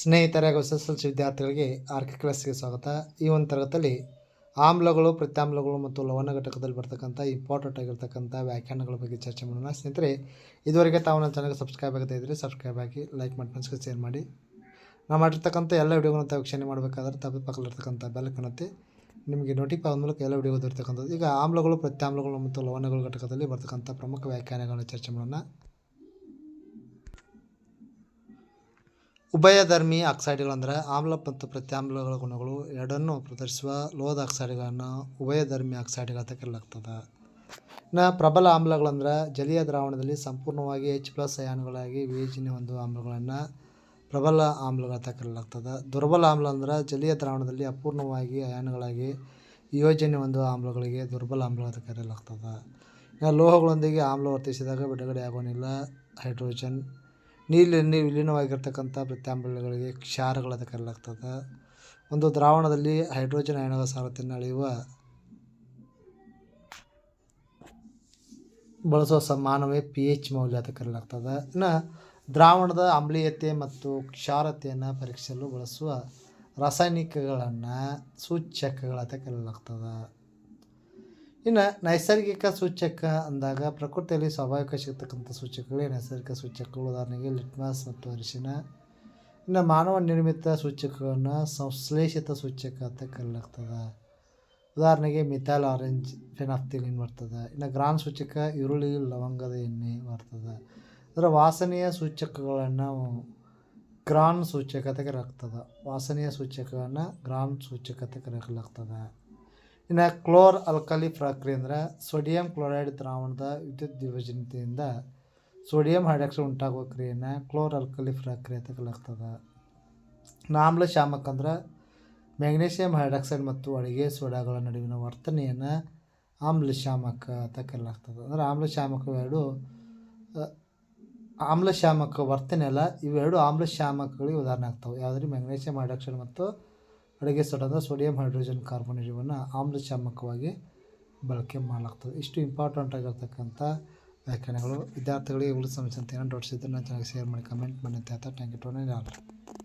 ಸ್ನೇಹಿತರೆ ಹಾಗೂ S S L C ವಿದ್ಯಾರ್ಥಿಗಳಿಗೆ ಆರ್ಕೆ ಕ್ಲಾಸ್ಗೆ ಸ್ವಾಗತ. ಈ ಒಂದು ತರಗತಿಯಲ್ಲಿ ಆಮ್ಲಗಳು, ಪ್ರತ್ಯಾಮ್ಲಗಳು ಮತ್ತು ಲವಣ ಘಟಕದಲ್ಲಿ ಬರ್ತಕ್ಕಂಥ ಇಂಪಾರ್ಟೆಂಟ್ ಆಗಿರ್ತಕ್ಕಂಥ ವ್ಯಾಖ್ಯಾನಗಳ ಬಗ್ಗೆ ಚರ್ಚೆ ಮಾಡೋಣ. ಸ್ನೇಹಿತರೆ, ಇದುವರೆಗೆ ತಾವು ನನ್ನ ಚಾನಲ್ಗೆ ಸಬ್ಸ್ಕ್ರೈಬ್ ಆಗದೇ ಇದ್ದರೆ ಸಬ್ಸ್ಕ್ರೈಬ್ ಆಗಿ ಲೈಕ್ ಮಾಡಿ ಫ್ರೆಂಡ್ಸ್ಗೆ ಶೇರ್ ಮಾಡಿ. ನಾವು ಮಾಡಿರ್ತಕ್ಕಂಥ ಎಲ್ಲ ವೀಡಿಯೋಗಳನ್ನು ತಾವು ವೀಕ್ಷಣೆ ಮಾಡಬೇಕಾದ್ರೆ ತಪ್ಪು ಪಕ್ಕದಲ್ಲಿರ್ತಕ್ಕಂಥ ಬೆಲ್ ಕಾಣುತ್ತೆ ನಿಮಗೆ ನೋಟಿಫೈ ಆದ ಮೂಲಕ ಎಲ್ಲ ವಿಡಿಯೋ ಇರ್ತಕ್ಕಂಥದ್ದು ಈಗ ಆಮ್ಲಗಳು, ಪ್ರತ್ಯಾಮ್ಲಗಳು ಮತ್ತು ಲವಣಗಳ ಘಟಕದಲ್ಲಿ ಬರ್ತಕ್ಕಂಥ ಪ್ರಮುಖ ವ್ಯಾಖ್ಯಾನಗಳನ್ನು ಚರ್ಚೆ ಮಾಡೋಣ. ಉಭಯಧರ್ಮಿ ಆಕ್ಸೈಡ್ಗಳಂದರೆ ಆಮ್ಲ ಮತ್ತು ಪ್ರತ್ಯಾಮ್ಲಗಳ ಗುಣಗಳು ಎರಡನ್ನೂ ಪ್ರದರ್ಶಿಸುವ ಲೋಹದ ಆಕ್ಸೈಡ್ಗಳನ್ನು ಉಭಯಧರ್ಮಿ ಧರ್ಮಿ ಅಂತ ಕರೆಯಲಾಗ್ತದೆ ಇನ್ನು ಪ್ರಬಲ ಆಮ್ಲಗಳಂದ್ರೆ ಜಲೀಯ ದ್ರಾವಣದಲ್ಲಿ ಸಂಪೂರ್ಣವಾಗಿ ಎಚ್ ಪ್ಲಸ್ ಅಯಾನುಗಳಾಗಿ ವಿವೇಚನೆ ಹೊಂದುವ ಆಮ್ಲಗಳನ್ನು ಪ್ರಬಲ ಆಮ್ಲಗಳ ಅಂತ ಕರೆಯಲಾಗ್ತದೆ ದುರ್ಬಲ ಆಮ್ಲ ಅಂದ್ರೆ ಜಲೀಯ ದ್ರಾವಣದಲ್ಲಿ ಅಪೂರ್ಣವಾಗಿ ಅಯಾನುಗಳಾಗಿ ವಿಯೋಜನೆ ಹೊಂದುವ ಆಮ್ಲಗಳಿಗೆ ದುರ್ಬಲ ಆಮ್ಲಗಳ ಅಂತ ಇನ್ನು ಲೋಹಗಳೊಂದಿಗೆ ಆಮ್ಲ ವರ್ತಿಸಿದಾಗ ಬಿಡುಗಡೆ ಆಗೋನಿಲ್ಲ ಹೈಡ್ರೋಜನ್ ನೀರಿನಲ್ಲಿ ವಿಲೀನವಾಗಿರ್ತಕ್ಕಂಥ ಪ್ರತ್ಯಾಮ್ಲಗಳಿಗೆ ಕ್ಷಾರಗಳಂತ ಕರೆಯಲಾಗ್ತದೆ. ಒಂದು ದ್ರಾವಣದಲ್ಲಿ ಹೈಡ್ರೋಜನ್ ಅಯಾನುಗಳ ಸಾರತೆಯನ್ನು ಅಳೆಯುವ ಬಳಸುವ ಸಮಾನವೇ ಪಿ ಎಚ್ ಮೌಲ್ಯ ಅಂತ ಕರೆಯಲಾಗ್ತದೆ. ಇನ್ನು ದ್ರಾವಣದ ಆಮ್ಲೀಯತೆ ಮತ್ತು ಕ್ಷಾರತೆಯನ್ನು ಪರೀಕ್ಷಿಸಲು ಬಳಸುವ ರಾಸಾಯನಿಕಗಳನ್ನು ಸೂಚ್ಯಕಗಳಂತ ಕರೆಯಲಾಗ್ತದೆ. ಇನ್ನು ನೈಸರ್ಗಿಕ ಸೂಚಕ ಅಂದಾಗ ಪ್ರಕೃತಿಯಲ್ಲಿ ಸ್ವಾಭಾವಿಕ ಸಿಗ್ತಕ್ಕಂಥ ಸೂಚಕಗಳೇ ನೈಸರ್ಗಿಕ ಸೂಚಕಗಳು. ಉದಾಹರಣೆಗೆ ಲಿಟ್ಮಾಸ್ ಮತ್ತು ಅರಿಶಿನ. ಇನ್ನು ಮಾನವ ನಿರ್ಮಿತ ಸೂಚಕಗಳನ್ನು ಸಂಶ್ಲೇಷಿತ ಸೂಚಕ ಅಂತ ಕರೆಯಲಾಗ್ತದೆ. ಉದಾಹರಣೆಗೆ ಮಿಥಾಲ್ ಆರೆಂಜ್ ಫೆನಾಫ್ತಿಲಿನ್ ಬರ್ತದೆ ಇನ್ನು ಗ್ರಾನ್ ಸೂಚಕ ಈರುಳ್ಳಿ, ಲವಂಗದ ಎಣ್ಣೆ ಬರ್ತದೆ ಅದರ ವಾಸನೆಯ ಸೂಚಕಗಳನ್ನು ಗ್ರಾನ್ ಸೂಚಕತೆ ಕರೆಯಲಾಗ್ತದೆ. ವಾಸನೆಯ ಸೂಚಕಗಳನ್ನು ಗ್ರಾನ್ ಸೂಚಕತೆ ಕರೆಯಲಾಗ್ತದೆ. ಇನ್ನು ಕ್ಲೋರ್ ಅಲ್ಕಲಿ ಪ್ರಕ್ರಿಯೆ ಅಂದರೆ ಸೋಡಿಯಂ ಕ್ಲೋರೈಡ್ ದ್ರಾವಣದ ವಿದ್ಯುತ್ ವಿಭಜನೆಯಿಂದ ಸೋಡಿಯಂ ಹೈಡ್ರಾಕ್ಸೈಡ್ ಉಂಟಾಗುವ ಕ್ರಿಯೆಯನ್ನು ಕ್ಲೋರ್ ಅಲ್ಕಲಿ ಪ್ರಕ್ರಿಯೆ ಅಂತ ಕಲಾಗ್ತದೆ ನಾಮ್ಲ ಶಾಮಕ ಅಂದ್ರೆ ಮ್ಯಾಗ್ನೇಷಿಯಂ ಹೈಡ್ರಾಕ್ಸೈಡ್ ಮತ್ತು ಅಡುಗೆ ಸೋಡಾಗಳ ನಡುವಿನ ವರ್ತನೆಯನ್ನು ಆಮ್ಲ ಶಾಮಕ ಅಂತ ಕರೆಯಲಾಗ್ತದೆ. ಅಂದರೆ ಆಮ್ಲ ಶಾಮಕ ಎರಡು ಆಮ್ಲ ಶಾಮಕ ವರ್ತನೆ ಅಲ್ಲ, ಇವೆರಡು ಆಮ್ಲ ಶಾಮಕಗಳಿಗೆ ಉದಾಹರಣೆ ಆಗ್ತವೆ. ಯಾವುದ್ರಿ? ಮ್ಯಾಗ್ನೇಷಿಯಂ ಹೈಡ್ರಾಕ್ಸೈಡ್ ಮತ್ತು ಅಡುಗೆ ಸೋಡಾದ ಸೋಡಿಯಂ ಹೈಡ್ರೋಜನ್ ಕಾರ್ಬನೇಟವನ್ನು ಆಮ್ಲ ಶಾಮಕವಾಗಿ ಬಳಕೆ ಮಾಡಲಾಗ್ತದೆ. ಇಷ್ಟು ಇಂಪಾರ್ಟೆಂಟ್ ಆಗಿರ್ತಕ್ಕಂಥ ವ್ಯಾಖ್ಯಾನಗಳು. ವಿದ್ಯಾರ್ಥಿಗಳಿಗೆ ಉಳಿದ ಸಮಸ್ಯೆ ಅಂತ ಏನೋ ಡೌಟ್ಸ್ ಇದ್ದರೆ ನಾನು ಚೆನ್ನಾಗಿ ಶೇರ್ ಮಾಡಿ ಕಮೆಂಟ್ ಮಾಡಿ ಅಂತ ಹೇಳ್ತಾ ಥ್ಯಾಂಕ್ ಯು ಟು